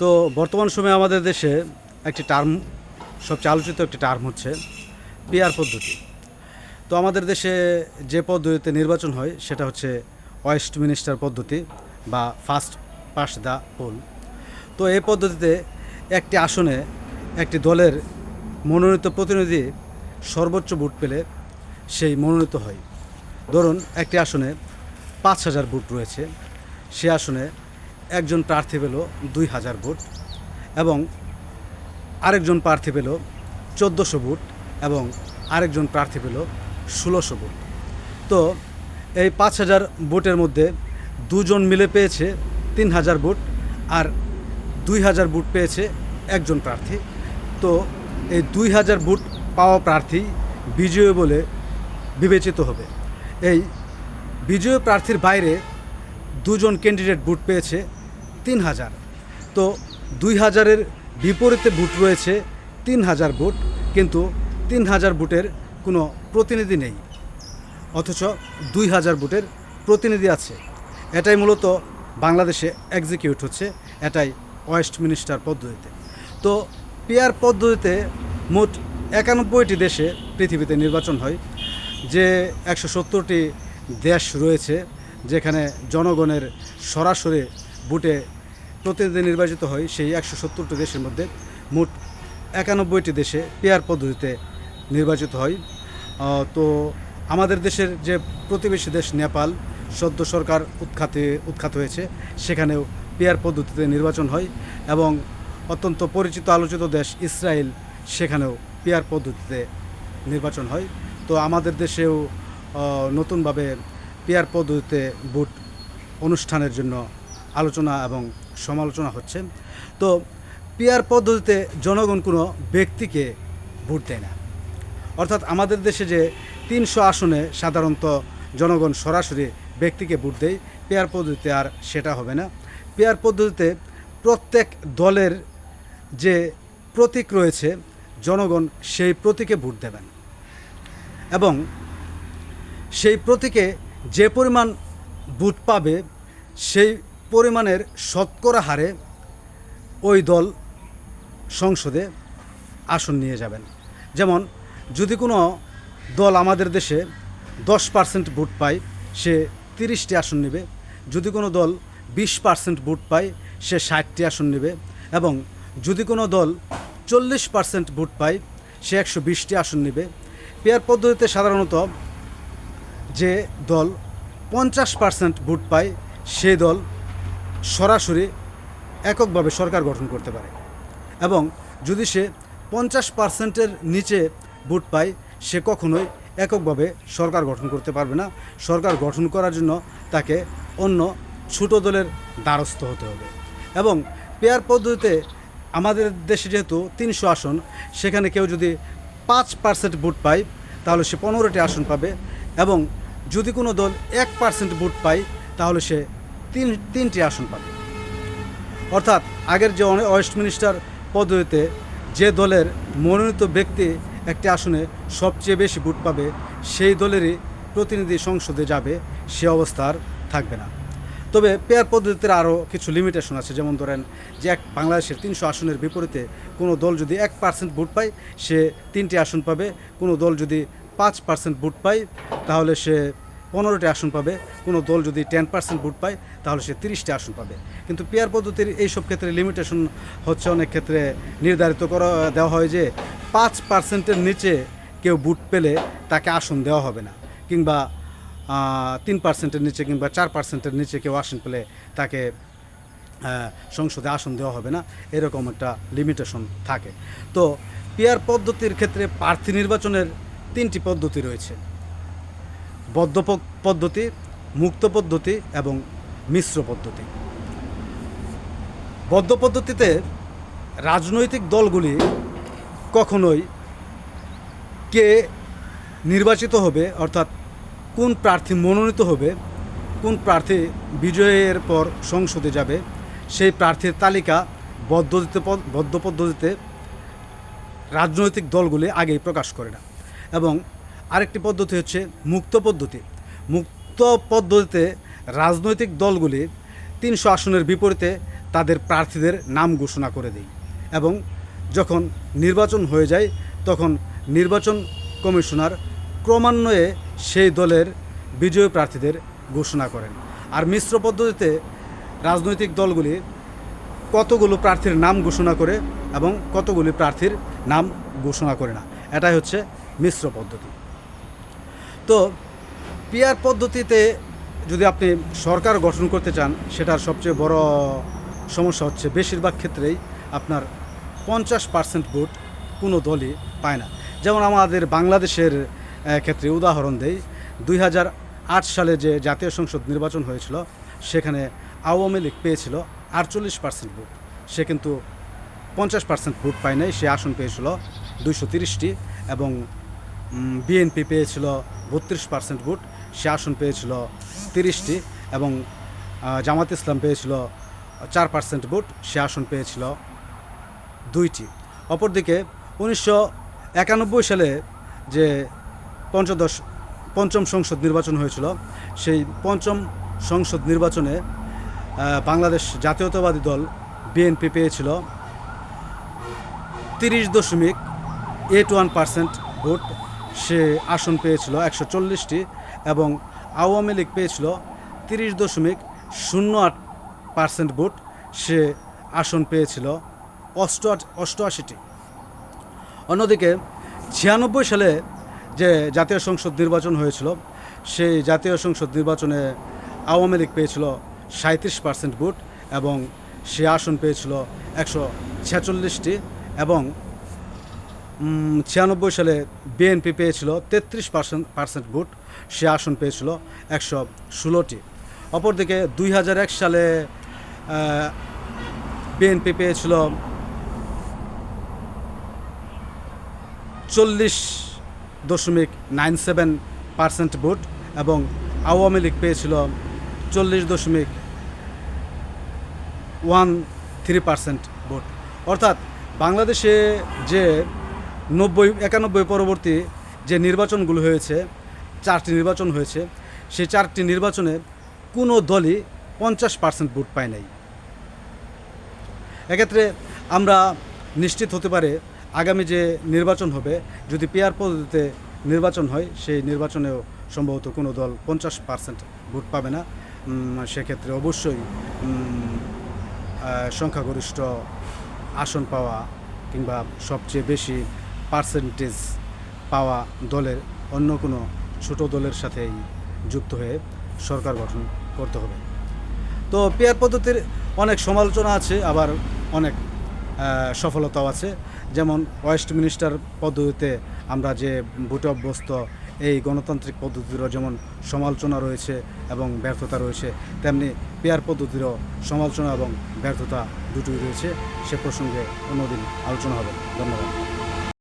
তো বর্তমান সময়ে আমাদের দেশে একটি টার্ম, সবচেয়ে আলোচিত একটি টার্ম হচ্ছে পিআর পদ্ধতি। তো আমাদের দেশে যে পদ্ধতিতে নির্বাচন হয় সেটা হচ্ছে ওয়েস্ট মিনিস্টার পদ্ধতি বা ফার্স্ট পাস দ্য পোল। তো এই পদ্ধতিতে একটি আসনে একটি দলের মনোনীত প্রতিনিধি সর্বোচ্চ ভোট পেলে সেই মনোনীত হয়। ধরুন একটি আসনে পাঁচ হাজার ভোট রয়েছে, সে আসনে একজন প্রার্থী পেল দুই হাজার ভোট এবং আরেকজন প্রার্থী পেল চোদ্দোশো ভোট এবং আরেকজন প্রার্থী পেল ষোলোশো ভোট। তো এই পাঁচ হাজার ভোটের মধ্যে দুজন মিলে পেয়েছে তিন হাজার ভোট আর দুই হাজার ভোট পেয়েছে একজন প্রার্থী। তো এই দুই হাজার ভোট পাওয়া প্রার্থী বিজয়ী বলে বিবেচিত হবে। এই বিজয়ী প্রার্থীর বাইরে দুজন ক্যান্ডিডেট ভোট পেয়েছে তিন হাজার তো দুই হাজারের বিপরীতে ভোট রয়েছে তিন হাজার ভোট, কিন্তু তিন হাজার ভোটের কোনো প্রতিনিধি নেই। অথচ দুই হাজার ভোটের প্রতিনিধি আছে। এটাই মূলত বাংলাদেশে এক্সিকিউট হচ্ছে, এটাই ওয়েস্ট মিনিস্টার পদ্ধতিতে। তো পিয়ার পদ্ধতিতে মোট একানব্বইটি দেশে পৃথিবীতে নির্বাচন হয়, যে একশো সত্তরটি দেশ রয়েছে, যেখানে জনগণের সরাসরি ভোটে প্রতিনিধি নির্বাচিত হয় সেই একশো সত্তরটি দেশের মধ্যে মোট একানব্বইটি দেশে পেয়ার পদ্ধতিতে নির্বাচিত হয়। তো আমাদের দেশের যে প্রতিবেশী দেশ নেপাল, সদ্য সরকার উৎখাতে, উৎখাত হয়েছে, সেখানেও পেয়ার পদ্ধতিতে নির্বাচন হয় এবং অত্যন্ত পরিচিত আলোচিত দেশ ইসরায়েল, সেখানেও পেয়ার পদ্ধতিতে নির্বাচন হয়। তো আমাদের দেশেও নতুনভাবে পেয়ার পদ্ধতিতে ভোট অনুষ্ঠানের জন্য আলোচনা এবং সমালোচনা হচ্ছে। তো পিয়ার পদ্ধতিতে জনগণ কোনো ব্যক্তিকে ভোট দেয় না। অর্থাৎ আমাদের দেশে যে তিনশো আসনে সাধারণত জনগণ সরাসরি ব্যক্তিকে ভোট দেয়, পেয়ার পদ্ধতিতে আর সেটা হবে না। পেয়ার পদ্ধতিতে প্রত্যেক দলের যে প্রতীক রয়েছে, জনগণ সেই প্রতীকে ভোট দেবেন। এবং সেই প্রতীকে যে পরিমাণ ভোট পাবে, সেই পরিমাণের শতকরা হারে ওই দল সংসদে আসন নিয়ে যাবেন। যেমন, যদি কোনো দল আমাদের দেশে দশ পার্সেন্ট ভোট পায়, সে তিরিশটি আসন নেবে। যদি কোনো দল বিশ পার্সেন্ট ভোট পায়, সে ষাটটি আসন নেবে এবং যদি কোনো দল চল্লিশ পার্সেন্ট ভোট পায়, সে একশো বিশটি আসন নেবে। পেয়ার পদ্ধতিতে সাধারণত যে দল পঞ্চাশ পার্সেন্ট ভোট পায় সেই দল সরাসরি এককভাবে সরকার গঠন করতে পারে এবং যদি সে পঞ্চাশ পার্সেন্টের নিচে ভোট পায়, সে কখনোই এককভাবে সরকার গঠন করতে পারবে না। সরকার গঠন করার জন্য তাকে অন্য ছোট দলের দ্বারস্থ হতে হবে এবং পেয়ার পদ্ধতিতে আমাদের দেশে যেহেতু তিনশো আসন, সেখানে কেউ যদি পাঁচ পার্সেন্ট ভোট পায়, তাহলে সে পনেরোটি আসন পাবে এবং যদি কোনো দল এক পার্সেন্ট ভোট পায়, তাহলে সে তিন, তিনটি আসন পাবে। অর্থাৎ আগের যে অনে- ওয়েস্ট মিনিস্টার পদ্ধতিতে যে দলের মনোনীত ব্যক্তি একটি আসনে সবচেয়ে বেশি ভোট পাবে, সেই দলেরই প্রতিনিধি সংসদে যাবে, সে অবস্থার থাকবে না। তবে পেয়ার পদ্ধতিতে আরও কিছু লিমিটেশন আছে, যেমন ধরেন যে এক বাংলাদেশের তিনশো আসনের বিপরীতে কোনো দল যদি এক পার্সেন্ট ভোট পায়, সে তিনটি আসন পাবে। কোনো দল যদি পাঁচ পার্সেন্ট ভোট পায়, তাহলে সে পনেরোটি আসন পাবে। কোনো দল যদি টেন পার্সেন্ট ভোট পায়, তাহলে সে তিরিশটি আসন পাবে। কিন্তু পেয়ার পদ্ধতির এইসব ক্ষেত্রে লিমিটেশন হচ্ছে অনেক ক্ষেত্রে নির্ধারিত করা, দেওয়া হয় যে পাঁচ পার্সেন্টের নিচে কেউ ভোট পেলে তাকে আসন দেওয়া হবে না। কিংবা তিন পার্সেন্টের নিচে কিংবা চার পার্সেন্টের নিচে কেউ আসন পেলে তাকে সংসদে আসন দেওয়া হবে না। এরকম একটা লিমিটেশন থাকে। তো পিয়ার পদ্ধতির ক্ষেত্রে প্রার্থী নির্বাচনের তিনটি পদ্ধতি রয়েছে। বদ্ধ পদ্ধতি, মুক্ত পদ্ধতি এবং মিশ্র পদ্ধতি। বদ্ধ পদ্ধতিতে রাজনৈতিক দলগুলি কখনোই কে নির্বাচিত হবে, অর্থাৎ কোন প্রার্থী মনোনীত হবে, কোন প্রার্থী বিজয়ের পর সংসদে যাবে, সেই প্রার্থীর তালিকা পদ্ধতিতে বদ্ধ পদ্ধতিতে রাজনৈতিক দলগুলি আগেই প্রকাশ করে না। এবং আরেকটি পদ্ধতি হচ্ছে মুক্ত পদ্ধতি। মুক্ত পদ্ধতিতে রাজনৈতিক দলগুলি তিনশো আসনের বিপরীতে তাদের প্রার্থীদের নাম ঘোষণা করে দেই এবং যখন নির্বাচন হয়ে যায় তখন নির্বাচন কমিশনার ক্রমান্বয়ে সেই দলের বিজয়ী প্রার্থীদের ঘোষণা করেন। আর মিশ্র পদ্ধতিতে রাজনৈতিক দলগুলি কতগুলো প্রার্থীর নাম ঘোষণা করে এবং কতগুলি প্রার্থীর নাম ঘোষণা করে না। এটাই হচ্ছে মিশ্র পদ্ধতি। তো পিয়ার পদ্ধতিতে যদি আপনি সরকার গঠন করতে চান, সেটার সবচেয়ে বড় সমস্যা হচ্ছে বেশিরভাগ ক্ষেত্রেই আপনার পঞ্চাশ পার্সেন্ট ভোট কোনো দলই পায় না। যেমন আমাদের বাংলাদেশের ক্ষেত্রে উদাহরণ দেই, দুই হাজার আট সালে যে জাতীয় সংসদ নির্বাচন হয়েছিল, সেখানে আওয়ামী লীগ পেয়েছিল আটচল্লিশ পার্সেন্ট ভোট। সে কিন্তু পঞ্চাশ পার্সেন্ট ভোট পায় নাই, সে আসন পেয়েছিল দুইশো তিরিশটি এবং বিএনপি পেয়েছিল বত্রিশ পার্সেন্ট ভোট সে আসন পেয়েছিল তিরিশটি এবং জামাত ইসলাম পেয়েছিল চার পার্সেন্ট ভোট সে আসন পেয়েছিল দুইটি। অপরদিকে উনিশশো একানব্বই সালে যে পঞ্চদশ, পঞ্চম সংসদ নির্বাচন হয়েছিল, সেই পঞ্চম সংসদ নির্বাচনে বাংলাদেশ জাতীয়তাবাদী দল বিএনপি পেয়েছিল তিরিশ দশমিক এইট ওয়ান পার্সেন্ট ভোট সে আসন পেয়েছিল একশো চল্লিশটি এবং আওয়ামী লীগ পেয়েছিল তিরিশ দশমিক শূন্য আট পার্সেন্ট ভোট। সে আসন পেয়েছিল অষ্ট অষ্টআশিটি। অন্যদিকে ছিয়ানব্বই সালে যে জাতীয় সংসদ নির্বাচন হয়েছিল, সেই জাতীয় সংসদ নির্বাচনে আওয়ামী লীগ পেয়েছিল সাঁত্রিশ পার্সেন্ট ভোট এবং সে আসন পেয়েছিল একশো ছেচল্লিশটি এবং ছিয়ানব্বই সালে বিএনপি পেয়েছিল তেত্রিশ পার্সেন্ট পার্সেন্ট ভোট, সে আসন পেয়েছিল একশো ষোলোটি। অপরদিকে দুই হাজার এক সালে বিএনপি পেয়েছিল চল্লিশ দশমিক নাইন সেভেন পার্সেন্ট ভোট এবং আওয়ামী লীগ পেয়েছিল চল্লিশ দশমিক ওয়ান থ্রি পার্সেন্ট ভোট। অর্থাৎ বাংলাদেশে যে নব্বই, একানব্বই পরবর্তী যে নির্বাচনগুলো হয়েছে, চারটি নির্বাচন হয়েছে, সেই চারটি নির্বাচনে কোনো দলই পঞ্চাশ পার্সেন্ট ভোট পায় নাই। এক্ষেত্রে আমরা নিশ্চিত হতে পারে আগামী যে নির্বাচন হবে, যদি পেয়ার পদ্ধতিতে নির্বাচন হয়, সেই নির্বাচনেও সম্ভবত কোনো দল পঞ্চাশ পার্সেন্ট ভোট পাবে না। সেক্ষেত্রে অবশ্যই সংখ্যাগরিষ্ঠ আসন পাওয়া কিংবা সবচেয়ে বেশি পার্সেন্টেজ পাওয়া দলের অন্য কোনো ছোট দলের সাথেই যুক্ত হয়ে সরকার গঠন করতে হবে। তো পেয়ার পদ্ধতির অনেক সমালোচনা আছে, আবার অনেক সফলতাও আছে। যেমন ওয়েস্ট মিনিস্টার পদ্ধতিতে আমরা যে ভোটে অভ্যস্ত এই গণতান্ত্রিক পদ্ধতিরও যেমন সমালোচনা রয়েছে এবং ব্যর্থতা রয়েছে, তেমনি পেয়ার পদ্ধতিরও সমালোচনা এবং ব্যর্থতা দুটোই রয়েছে। সে প্রসঙ্গে অন্যদিন আলোচনা হবে। ধন্যবাদ।